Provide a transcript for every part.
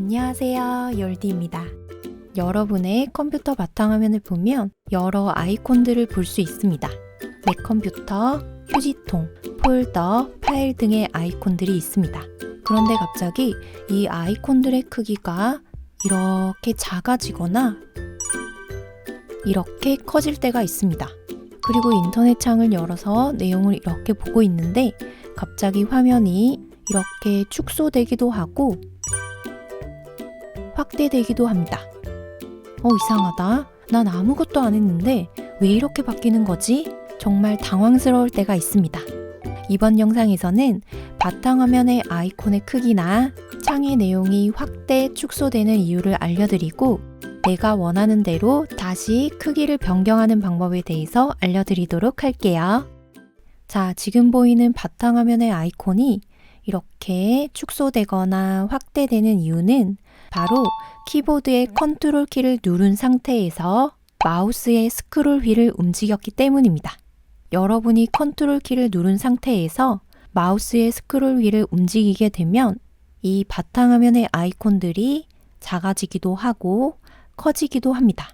안녕하세요. 열디입니다. 여러분의 컴퓨터 바탕화면을 보면 여러 아이콘들을 볼 수 있습니다. 맥 컴퓨터, 휴지통, 폴더, 파일 등의 아이콘들이 있습니다. 그런데 갑자기 이 아이콘들의 크기가 이렇게 작아지거나 이렇게 커질 때가 있습니다. 그리고 인터넷 창을 열어서 내용을 이렇게 보고 있는데 갑자기 화면이 이렇게 축소되기도 하고 확대되기도 합니다. 어, 이상하다. 난 아무것도 안 했는데 왜 이렇게 바뀌는 거지? 정말 당황스러울 때가 있습니다. 이번 영상에서는 바탕화면의 아이콘의 크기나 창의 내용이 확대, 축소되는 이유를 알려드리고 내가 원하는 대로 다시 크기를 변경하는 방법에 대해서 알려드리도록 할게요. 자, 지금 보이는 바탕화면의 아이콘이 이렇게 축소되거나 확대되는 이유는 바로 키보드의 컨트롤 키를 누른 상태에서 마우스의 스크롤 휠을 움직였기 때문입니다. 여러분이 컨트롤 키를 누른 상태에서 마우스의 스크롤 휠을 움직이게 되면 이 바탕화면의 아이콘들이 작아지기도 하고 커지기도 합니다.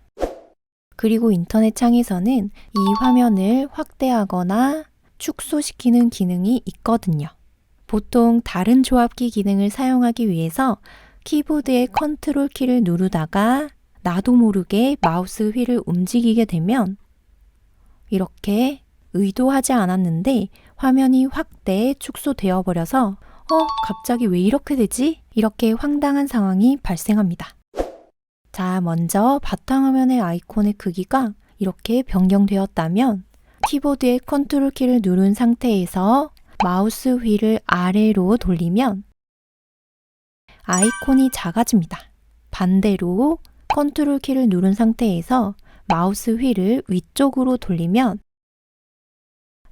그리고 인터넷 창에서는 이 화면을 확대하거나 축소시키는 기능이 있거든요. 보통 다른 조합키 기능을 사용하기 위해서 키보드의 컨트롤 키를 누르다가 나도 모르게 마우스 휠을 움직이게 되면 이렇게 의도하지 않았는데 화면이 확대, 축소되어 버려서 어, 갑자기 왜 이렇게 되지? 이렇게 황당한 상황이 발생합니다. 자, 먼저 바탕화면의 아이콘의 크기가 이렇게 변경되었다면 키보드의 컨트롤 키를 누른 상태에서 마우스 휠을 아래로 돌리면 아이콘이 작아집니다. 반대로 컨트롤 키를 누른 상태에서 마우스 휠을 위쪽으로 돌리면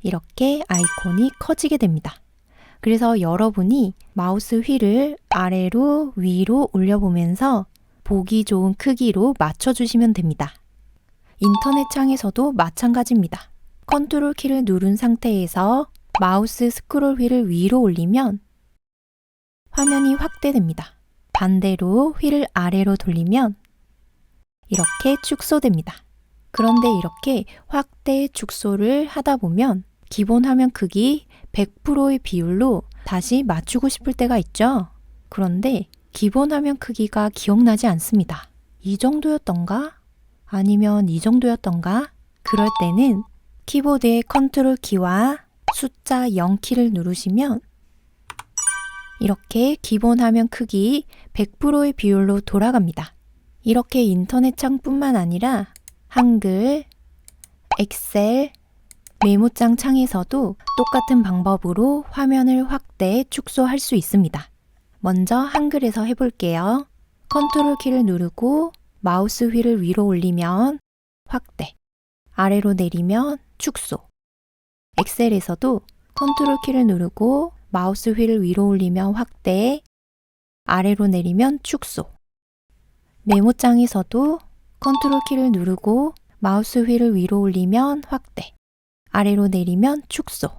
이렇게 아이콘이 커지게 됩니다. 그래서 여러분이 마우스 휠을 아래로 위로 올려보면서 보기 좋은 크기로 맞춰주시면 됩니다. 인터넷 창에서도 마찬가지입니다. 컨트롤 키를 누른 상태에서 마우스 스크롤 휠을 위로 올리면 화면이 확대됩니다. 반대로 휠을 아래로 돌리면 이렇게 축소됩니다. 그런데 이렇게 확대, 축소를 하다 보면 기본 화면 크기 100%의 비율로 다시 맞추고 싶을 때가 있죠. 그런데 기본 화면 크기가 기억나지 않습니다. 이 정도였던가? 아니면 이 정도였던가? 그럴 때는 키보드의 컨트롤 키와 숫자 0키를 누르시면 이렇게 기본 화면 크기 100%의 비율로 돌아갑니다. 이렇게 인터넷 창뿐만 아니라 한글, 엑셀, 메모장 창에서도 똑같은 방법으로 화면을 확대, 축소할 수 있습니다. 먼저 한글에서 해볼게요. 컨트롤 키를 누르고 마우스 휠을 위로 올리면 확대, 아래로 내리면 축소. 엑셀에서도 컨트롤 키를 누르고 마우스 휠을 위로 올리면 확대, 아래로 내리면 축소. 메모장에서도 컨트롤 키를 누르고 마우스 휠을 위로 올리면 확대, 아래로 내리면 축소.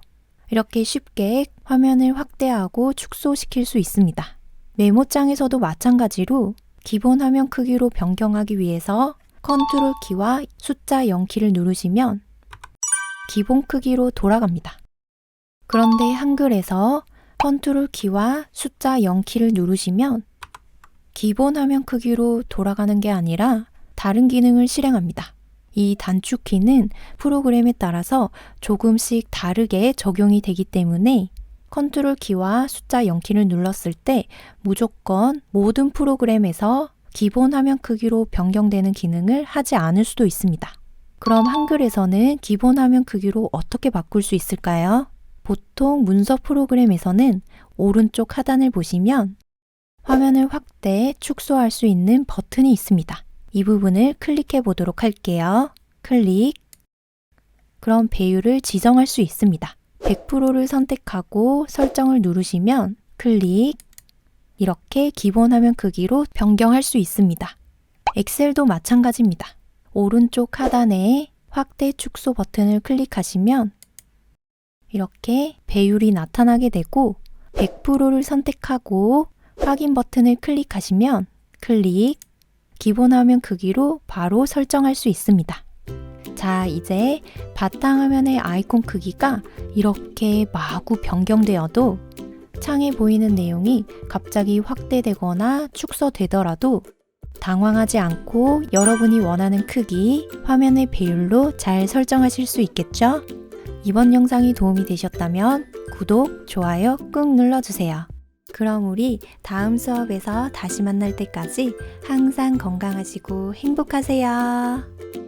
이렇게 쉽게 화면을 확대하고 축소시킬 수 있습니다. 메모장에서도 마찬가지로 기본 화면 크기로 변경하기 위해서 컨트롤 키와 숫자 0키를 누르시면 기본 크기로 돌아갑니다. 그런데 한글에서 컨트롤 키와 숫자 0키를 누르시면 기본 화면 크기로 돌아가는 게 아니라 다른 기능을 실행합니다. 이 단축키는 프로그램에 따라서 조금씩 다르게 적용이 되기 때문에 컨트롤 키와 숫자 0키를 눌렀을 때 무조건 모든 프로그램에서 기본 화면 크기로 변경되는 기능을 하지 않을 수도 있습니다. 그럼 한글에서는 기본 화면 크기로 어떻게 바꿀 수 있을까요? 보통 문서 프로그램에서는 오른쪽 하단을 보시면 화면을 확대, 축소할 수 있는 버튼이 있습니다. 이 부분을 클릭해 보도록 할게요. 클릭. 그럼 배율을 지정할 수 있습니다. 100%를 선택하고 설정을 누르시면 클릭. 이렇게 기본 화면 크기로 변경할 수 있습니다. 엑셀도 마찬가지입니다. 오른쪽 하단에 확대 축소 버튼을 클릭하시면 이렇게 배율이 나타나게 되고 100%를 선택하고 확인 버튼을 클릭하시면 클릭, 기본 화면 크기로 바로 설정할 수 있습니다. 자, 이제 바탕화면의 아이콘 크기가 이렇게 마구 변경되어도 창에 보이는 내용이 갑자기 확대되거나 축소되더라도 당황하지 않고 여러분이 원하는 크기, 화면의 배율로 잘 설정하실 수 있겠죠? 이번 영상이 도움이 되셨다면 구독, 좋아요 꾹 눌러주세요. 그럼 우리 다음 수업에서 다시 만날 때까지 항상 건강하시고 행복하세요.